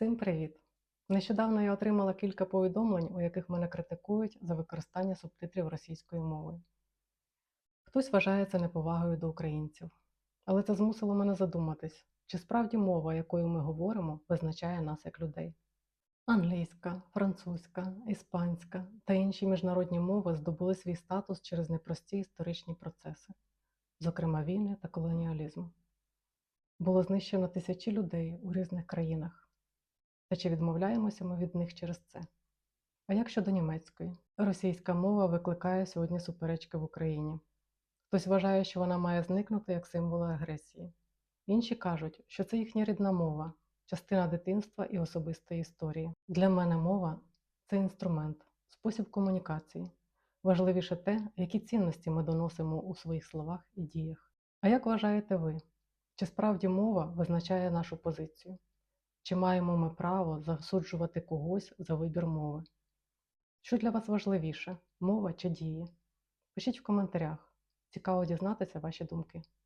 Всім привіт! Нещодавно я отримала кілька повідомлень, у яких мене критикують за використання субтитрів російською мовою. Хтось вважає це неповагою до українців, але це змусило мене задуматись, чи справді мова, якою ми говоримо, визначає нас як людей. Англійська, французька, іспанська та інші міжнародні мови здобули свій статус через непрості історичні процеси, зокрема війни та колоніалізм. Було знищено тисячі людей у різних країнах. Та чи відмовляємося ми від них через це? А як щодо німецької? Російська мова викликає сьогодні суперечки в Україні. Хтось вважає, що вона має зникнути як символ агресії. Інші кажуть, що це їхня рідна мова, частина дитинства і особистої історії. Для мене мова це інструмент, спосіб комунікації. Важливіше те, які цінності ми доносимо у своїх словах і діях. А як вважаєте ви? Чи справді мова визначає нашу позицію? Чи маємо ми право засуджувати когось за вибір мови? Що для вас важливіше мова чи дії? Пишіть в коментарях. Цікаво дізнатися ваші думки.